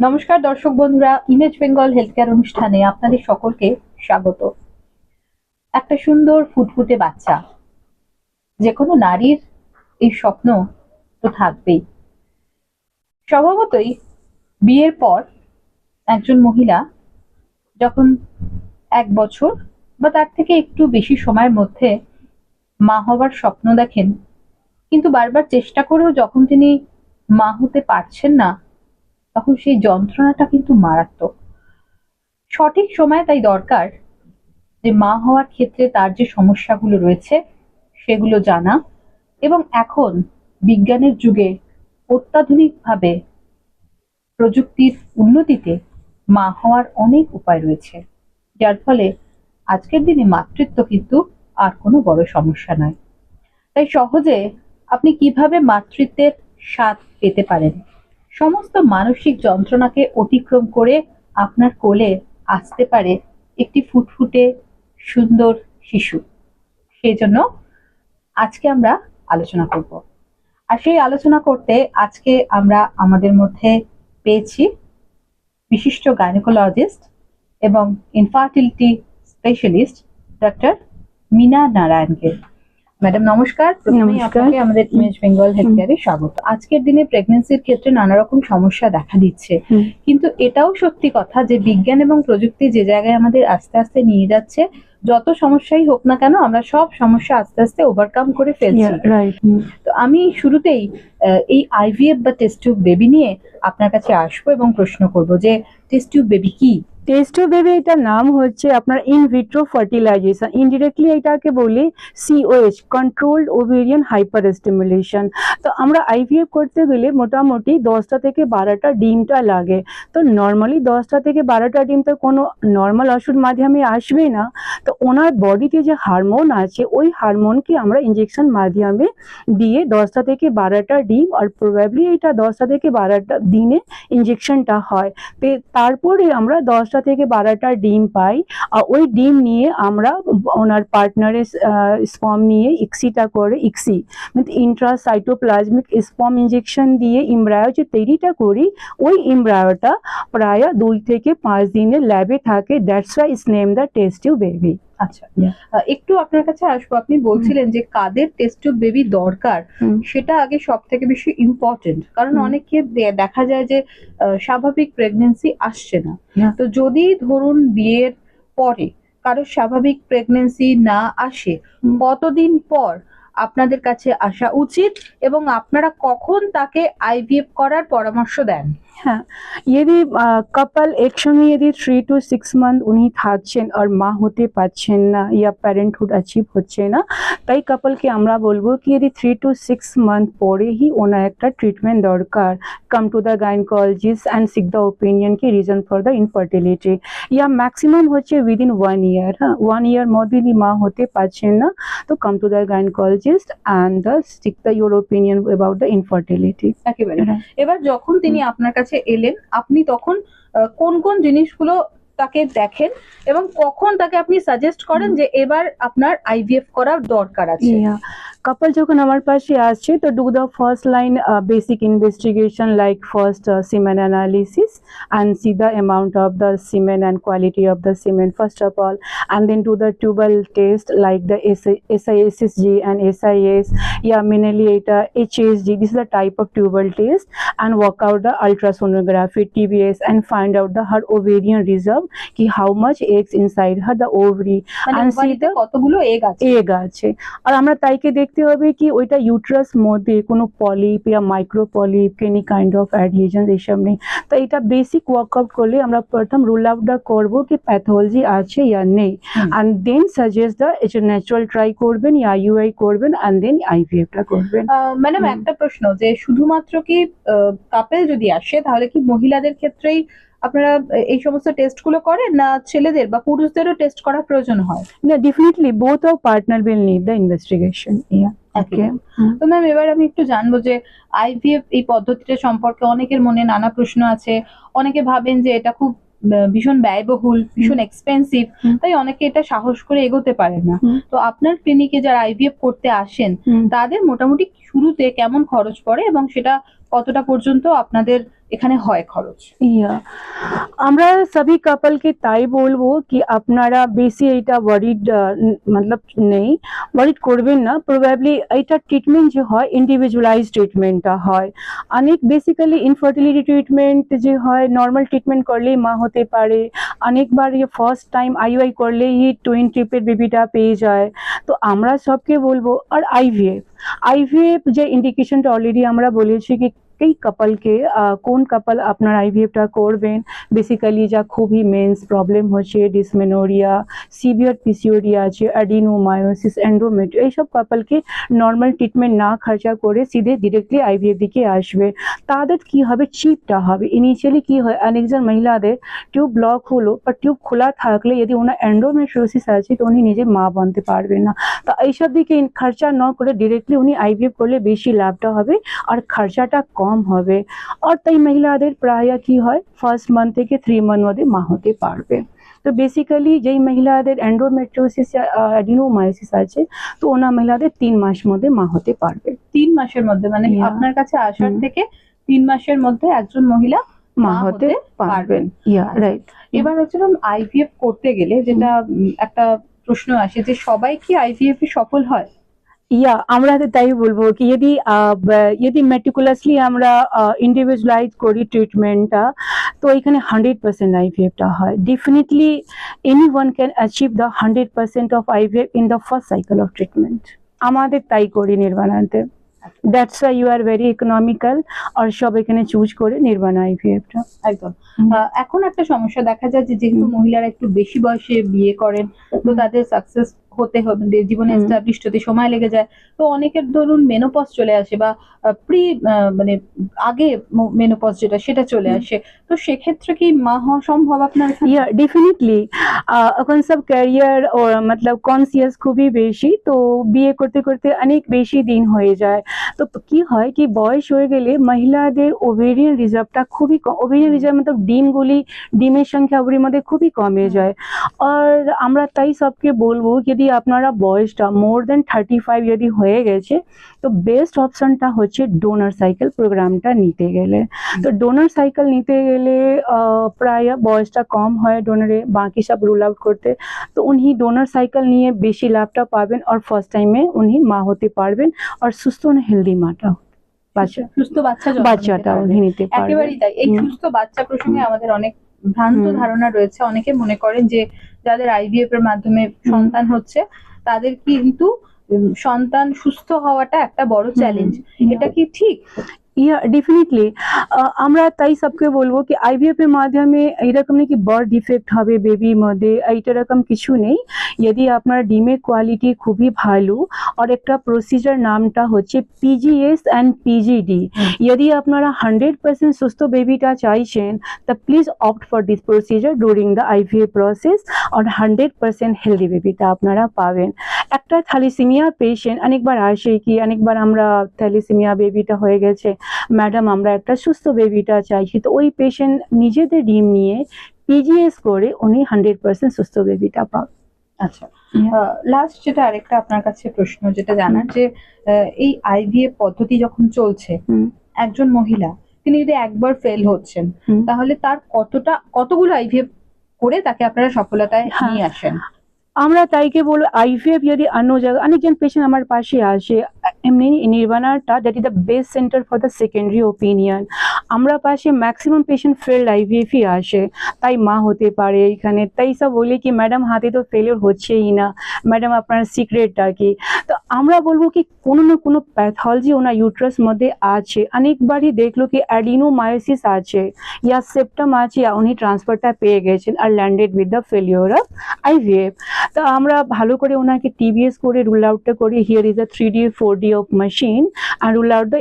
নমস্কার দর্শক বন্ধুরা ইমেজ বেঙ্গল হেলথ কেয়ার অনুষ্ঠানে আপনাদের সকলকে স্বাগত। একটা সুন্দর ফুটফুটে বাচ্চা যে কোনো নারীর এই স্বপ্ন তো থাকবেই। স্বভাবতই বিয়ের পর একজন মহিলা যখন এক বছর বা তার থেকে একটু বেশি সময়ের মধ্যে মা হবার স্বপ্ন দেখেন, কিন্তু বারবার চেষ্টা করেও যখন তিনি মা হতে পারছেন না তখন সেই যন্ত্রণাটা কিন্তু মারাত্মক। সঠিক সময় তাই দরকার যে মা হওয়ার ক্ষেত্রে তার যে সমস্যাগুলো রয়েছে সেগুলো জানা এবং এখন বিজ্ঞানের যুগে অত্যাধুনিকভাবে প্রযুক্তির উন্নতিতে মা হওয়ার অনেক উপায় রয়েছে, যার ফলে আজকের দিনে মাতৃত্ব কিন্তু আর কোনো বড় সমস্যা নয়। তাই সহজে আপনি কীভাবে মাতৃত্বের স্বাদ পেতে পারেন? সমস্ত মানসিক যন্ত্রণাকে অতিক্রম করে আপনার কোলে আসতে পারে একটি ফুটফুটে সুন্দর শিশু। সেই জন্য আজকে আমরা আলোচনা করব। আর সেই আলোচনা করতে আজকে আমরা আমাদের মধ্যে পেয়েছি বিশিষ্ট গাইনোকোলজিস্ট এবং ইনফার্টিলিটি স্পেশালিস্ট ডক্টর মিনা নারায়ণকে। ম্যাডাম নমস্কার। প্রথমেই আপনাকে আমাদের ইমেজ বেঙ্গল হেলথ স্বাগত। আজকের দিনে প্রেগন্যান্সির ক্ষেত্রে নানা রকম সমস্যা দেখা দিচ্ছে। কিন্তু এটাও সত্যি কথা যে বিজ্ঞান এবং প্রযুক্তি যে জায়গায় আমাদের আস্তে আস্তে নিয়ে যাচ্ছে যত সমস্যাই হোক না কেন আমরা সব সমস্যা আস্তে আস্তে ওভারকাম করে ফেলছি। তো আমি শুরুতেই এই আইভিএফ বা টেস্ট টিউব বেবি নিয়ে আপনার কাছে আসব এবং প্রশ্ন করব যে টেস্ট টিউব বেবি কি? টেস্টো বেবি এটার নাম হচ্ছে আপনার ইন ভিট্রো ফার্টিলাইজেশন ইনডিরেক্টলি এটাকে বলি COH controlled ovarian hyperstimulation তো আমরা আইভিএফ করতে গেলে মোটামুটি দশটা থেকে বারোটা ডিমটা লাগে। তো নর্মালি দশটা থেকে বারোটা ডিম তো কোনো নর্মাল ওষুধ মাধ্যমে আসবে না। তো ওনার বডিতে যে হারমোন আছে, ওই হারমোনকে আমরা ইঞ্জেকশন মাধ্যমে দিয়ে দশটা থেকে বারোটা ডিম আর প্রবাবলি এটা দশটা থেকে বারোটা দিনে ইঞ্জেকশনটা হয়। তারপরে আমরা দশটা থেকে বারোটা ডিম পাই, আর ওই ডিম নিয়ে আমরা ওনার পার্টনারের স্পম নিয়ে ইক্সিটা করে ইক্সি মানে ইন্ট্রাসাইটোপ্লাজমিক স্পম ইঞ্জেকশন দিয়ে ইমব্রায়ো যে তৈরিটা করি, ওই ইমব্রায়োটা প্রায় দুই থেকে পাঁচ দিনের ল্যাবে থাকে। That's why is name the test tube baby আচ্ছা। একটু আপনার কাছে আসব। আপনি বলছিলেন যে কাদের টেস্ট টিউব বেবি দরকার? সেটা আগে সব থেকে বেশি ইম্পর্টেন্ট কারণ। অনেকে দেখা যায় যে স্বাভাবিক প্রেগনেন্সি আসছে না। তো যদি ধরুন বিয়ের পরে কারও স্বাভাবিক প্রেগনেন্সি না আসে কতদিন পর আপনাদের কাছে আসা উচিত এবং আপনারা কখন তাকে আইভিএফ করার পরামর্শ দেন? হ্যাঁ যদি কাপল একসঙ্গে যদি থ্রি টু সিক্স মান্থ উনি থাকছেন আর মা হতে পারছেন না ইয়া প্যারেন্টহুড অ্যাচিভ হচ্ছে না তাই কাপলকে আমরা বলব কি যদি থ্রি টু সিক্স মান্থ পরেই ওনার একটা ট্রিটমেন্ট দরকার। Come to the gynaecologist and seek the opinion key reason for the infertility yeah maximum হচ্ছে উইদিন ওয়ান ইয়ার হ্যাঁ ওয়ান ইয়ার মধ্যে যদি মা হতে পারছেন না তো come to the gynaecologist and the seek the your opinion about the infertility একেবারে এবার যখন তিনি আপনার কাছে এলেন আপনি তখন কোন কোন জিনিসগুলো তাকে দেখেন এবং কখন তাকে আপনি সাজেস্ট করেন যে এবার আপনার আইভিএফ করার দরকার আছে. কাপল যখন আমার পাশে আসছে তো do the first line basic investigation like first semen analysis and see the amount of the semen and quality of the semen first of all and then do the tubal test like the SISSG and SIS yeah mainly it uh, HSG this is the type of tubal test and work out the ultrasonography TBS and find out the her ovarian reserve ki how much eggs inside her the ovary মানে and see ওভারিতে the কতগুলো egg আছে egg আছে আর আমরা তাইকে দেখতে হবে কি ওইটা ইউট্রাস মধ্যে কোনো polyp yeah micro polyp any kind of adhesion এইসব নেই। তো এটা বেসিক ওয়ার্কআউট করলে আমরা প্রথম রুল আউটটা করব কি প্যাথোলজি আছে ইয়া নেই। অ্যান্ড দেন সাজেস্ট দ্য এটা ন্যাচারাল ট্রাই করবেন ইয়া ইউআই করবেন অ্যান্ড দেন আইভিএফটা করবেন। ম্যাডাম একটা প্রশ্ন যে শুধুমাত্র কি কাপেল যদি আসে তাহলে কি মহিলাদের ক্ষেত্রেই আপনারা এই সমস্ত টেস্টগুলো করেন না ছেলেদের বা পুরুষদেরও টেস্ট করা প্রয়োজন হয়? না definitely both of partner will need the investigation yeah okay তো ম্যাম এবার আমি একটু জানব যে আইভিএফ এই পদ্ধতিটা সম্পর্কে অনেকের মনে নানা প্রশ্ন আছে। অনেকে ভাবেন যে এটা খুব ভীষণ ব্যয়বহুল ভীষণ এক্সপেন্সিভ তাই অনেকে এটা সাহস করে এগোতে পারে না। তো আপনার ক্লিনিকে যারা আইভিএফ করতে আসেন তাদের মোটামুটি শুরুতে কেমন খরচ পড়ে এবং সেটা কতটা পর্যন্ত আপনাদের এখানে হয় খরচ। ইয়া আমরা সবই কাপলকে তাই বলব কি আপনারা বেশি এটা ওয়ারিড মতলব নেই। ওয়ারিড করবেন না। প্রবাবলি এটা ট্রিটমেন্ট যে হয় ইন্ডিভিজুয়ালাইজ ট্রিটমেন্টটা হয়। অনেক বেসিক্যালি ইনফার্টিলিটি ট্রিটমেন্ট যে হয় নর্মাল ট্রিটমেন্ট করলেই মা হতে পারে। অনেকবার ইয়ে ফার্স্ট টাইম আইইউআই করলেই টুইন ট্রিপের বেবিটা পেয়ে যায়। তো আমরা সবকে বলব, আর আইভিএফ আইভিএফ যে ইন্ডিকেশনটা অলরেডি আমরা বলেছি কি এই কাপলকে কোন কাপল আপনার আইভিএফটা করবেন বেসিক্যালি যা খুবই মেন্স প্রবলেম হচ্ছে ডিসমেনোরিয়া সিভিয়ার পিসিওডি আছে অ্যাডিনোমায়োসিস এন্ডোমেট্রিও এইসব কাপলকে নর্মাল ট্রিটমেন্ট না খরচা করে সিধে ডিরেক্টলি আইভিএফ দিকে আসবে তাদের কি হবে চিপটা হবে ইনিশিয়ালি কি হয় অনেকজন মহিলাদের টিউব ব্লক হলো বা টিউব খোলা থাকলে যদি ওনার এন্ডোমেট্রিওসিস আছে তো উনি নিজে মা বানতে পারবেন না তো এইসব দিকে খরচা না করে ডিরেক্টলি উনি আইভিএফ করলে বেশি লাভটা হবে আর খরচাটা কম হবে। আর তাই মহিলাদের প্রায় কি হয়? ফার্স্ট মান্থ থেকে থ্রি মান্থ মধ্যে মা হতে পারবে। তো বেসিক্যালি যেই মহিলাদের অ্যান্ড্রোমেট্রোসিস অ্যাডিনোমায়োসিস আছে তো ওনা মহিলাদের তিন মাস মধ্যে মা হতে পারবে। তিন মাসের মধ্যে? মানে আপনার কাছে আসার থেকে তিন মাসের মধ্যে একজন মহিলা মা হতে পারবেন। ইয়া রাইট এবার হচ্ছে আইভিএফ করতে গেলে যেটা একটা প্রশ্ন আসে যে সবাই কি আইভিএফ এ সফল হয়? ইয়া আমরা তাই বলব কি যদি যদি মেটিকুলাসলি আমরা ইন্ডিভিজুয়ালাইজ করি ট্রিটমেন্টটা তো এখানে হান্ড্রেড পার্সেন্ট আইভিএফটা হয়। Definitely any one can achieve the hundred percent of IVF in the first cycle of treatment আমাদের তাই করি নির্বাণাতে that's you are very economical আর সব এখানে চুজ করে নির্বাণ আইভিএফটা একদম। এখন একটা সমস্যা দেখা যায় যে যেহেতু মহিলারা একটু বেশি বয়সে বিয়ে করেন তো তাদের সাকসেস হতে হবে জীবনে হুম। এস্টাবলিশ হতে সময় লেগে যায়। তো অনেকের ধরুন মেনোপজ চলে আসে বা প্রি মানে আগে মেনোপজ যেটা সেটা চলে আসে। তো সেক্ষেত্রে কি মা হওয়া সম্ভব আপনার? ডেফিনেটলি এখন সব ক্যারিয়ার ও মতলব কনসিয়াস খুবই বেশি। তো বিয়ে করতে করতে অনেক বেশি দিন হয়ে যায়। তো কি হয় কি বয়স হয়ে গেলে মহিলাদের ওভেরিয়ান রিজার্ভটা খুবই ওভেরিয়ান রিজার্ভ মতলব ডিমগুলি ডিমের সংখ্যা ওভরির মধ্যে খুবই কমে যায়। আর আমরা তাই সবকে বলব যদি আপনারা বয়সটা মোর দেন থার্টি ফাইভ যদি হয়ে গেছে তো বেস্ট অপশনটা হচ্ছে ডোনার সাইকেল প্রোগ্রামটা নিতে গেলে। তো ডোনার সাইকেল নিতে গেলে আহ, প্রায় বয়সটা কম হয় ডোনারে বাকি সব রুল আউট করতে। তো উনি ডোনার সাইকেল নিয়ে বেশি লাভটা পাবেন আর ফার্স্ট টাইমে উনি মা হতে পারবেন আর সুস্থ হেলদি মাটা। বাচ্চা। সুস্থ বাচ্চা জন্ম নিতে বাচ্চাটা পারবে। উনি নিতে পারবেন। একেবারেই তাই। এই হুম। সুস্থ বাচ্চা প্রসঙ্গে আমাদের অনেক ভ্রান্ত ধারণা রয়েছে। অনেকে মনে করেন যে যাদের আইভিএফ এর মাধ্যমে সন্তান হচ্ছে তাদের কিন্তু সন্তান সুস্থ হওয়াটা একটা বড় চ্যালেঞ্জ এটা কি ঠিক? ইয়া ডেফিনেটলি আমরা তাই সবকে বলব কি আইভিএফ এর মাধ্যমে এইরকম নেই কি বার্থ ডিফেক্ট হবে বেবির মধ্যে এইটা রকম কিছু নেই। যদি আপনার ডিমের কোয়ালিটি খুবই ভালো আর একটা প্রসিজার নামটা হচ্ছে পিজিএস অ্যান্ড পিজিডি যদি আপনারা হান্ড্রেড পার্সেন্ট সুস্থ বেবিটা চাইছেন তা please opt for this procedure during the IVF process R hundred percent healthy বেবিটা আপনারা পাবেন। একটা থ্যালিসিমিয়া পেশেন্ট অনেকবার আসে কি অনেকবার আমরা থ্যালিসিমিয়া বেবিটা হয়ে গেছে ম্যাডাম আমরা একটা সুস্থ বেবিটা চাইছি তো ওই পেশেন্ট নিজেদের ডিম নিয়ে পিজিএস করে উনি হান্ড্রেড পার্সেন্ট সুস্থ বেবিটা পাবে আচ্ছা লাস্ট যেটা আরেকটা আপনার কাছে প্রশ্ন যেটা জানার যে এই আইভিএফ পদ্ধতি যখন চলছে। একজন মহিলা তিনি যদি একবার ফেল হচ্ছেন। তাহলে তার কতটা কতগুলো আইভিএফ করে তাকে আপনারা সফলতায় হ্যাঁ। নিয়ে আসেন আমরা তাইকে বলব আইভিএফ যদি অন্য জায়গা অনেকজন পেশেন্ট আমার পাশে আসে, এমনি নির্বাণাটা that is the best centre for the secondary opinion আমরা পাশে ম্যাক্সিমাম পেশেন্ট ফেল্ড আইভিএফই আসে, তাই মা হতে পারে এখানে, তাই সব বলে কি ম্যাডাম হাতে তো ফেলিওর হচ্ছেই না। ম্যাডাম আপনার সিক্রেটটা কি? তো আমরা বলব কি, কোনো না কোনো প্যাথলজি ওনার ইউট্রাস মধ্যে আছে। অনেকবারই দেখল কি অ্যাডিনোমায়োসিস আছে। ইয়া সেপ্টাম আছে, উনি ট্রান্সফারটা পেয়ে গেছেন আর landed with the failure of IVF তা আমরা ভালো করে ওনাকে টিভিএস করে রুল আউটটা করি here is a three D four D of machine R rule out the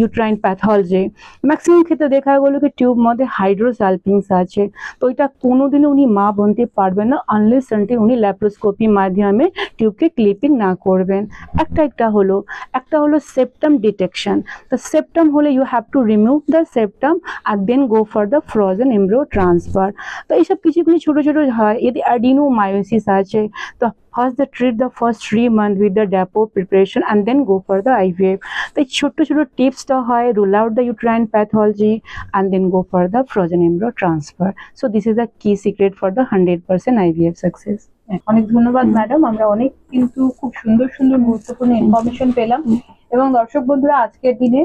uterine pathology maximum ক্ষেত্রে দেখা গেলো কি টিউব মধ্যে হাইড্রোসালপিংস আছে। তো এটা কোনোদিনও উনি মা বনতে পারবেন না আনলেস আনটিল উনি ল্যাপ্রোস্কোপি মাধ্যমে টিউবকে ক্লিপিং না করবেন। একটা একটা হলো। একটা হলো সেপ্টাম ডিটেকশন তো সেপ্টাম হলে you have to remove the septum R then go for the frozen embryo transfer তো এইসব কিছু কিছু ছোটো ছোটো হয়। যদি অ্যাডিনোমায়োসিস আছে। তো first the treat the first three month with the depot preparation and then go for the IVF তো এই ছোট্ট ছোট টিপসটা হয় rule out the uterine pathology and then go for the frozen embryo transfer so this is the key secret for the hundred percent IVF success অনেক ধন্যবাদ madam আমরা অনেক কিন্তু খুব সুন্দর সুন্দর গুরুত্বপূর্ণ ইনফরমেশন পেলাম। এবং দর্শক বন্ধুরা, আজকের দিনে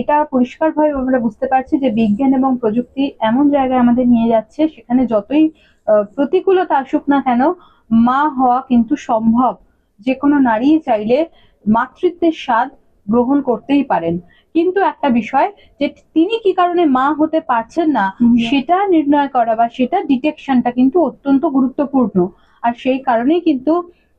এটা পরিষ্কারভাবে আমরা বুঝতে পারছি যে বিজ্ঞান এবং প্রযুক্তি এমন জায়গায় আমাদের নিয়ে যাচ্ছে, সেখানে যতই প্রতিকূলতা আসুক না কেন মা হওয়া কিন্তু সম্ভব। যে কোনো নারী চাইলে মাতৃত্বের স্বাদ গ্রহণ করতেই পারেন। কিন্তু একটা বিষয় যে তিনি কি কারণে মা হতে পারছেন না সেটা নির্ণয় করা বা সেটা ডিটেকশনটা কিন্তু অত্যন্ত গুরুত্বপূর্ণ। আর সেই কারণেই কিন্তু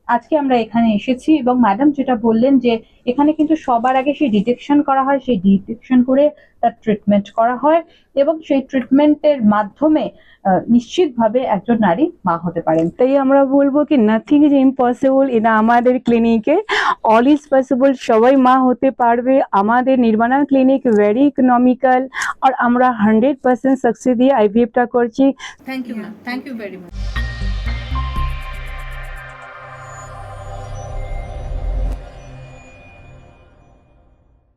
আজকে আমরা এখানে এসেছি এবং ম্যাডাম যেটা বললেন যে এখানে কিন্তু সবার আগে সেই ডিটেকশন করা হয় সেই ডিটেকশন করে তার ট্রিটমেন্ট করা হয় এবং সেই ট্রিটমেন্টের মাধ্যমে আহ, নিশ্চিতভাবে একজন নারী মা হতে পারেন। তাই আমরা বলব কি নাথিং ইজ ইম্পসিবল এটা আমাদের ক্লিনিকে অল ইজ পসিবল সবাই মা হতে পারবে। আমাদের নির্মাণা ক্লিনিক ভেরি ইকোনমিক্যাল আর আমরা হান্ড্রেড পার্সেন্ট সাকসেস দিয়ে আইভিএফটা করছি। Thank you ma'am thank you very much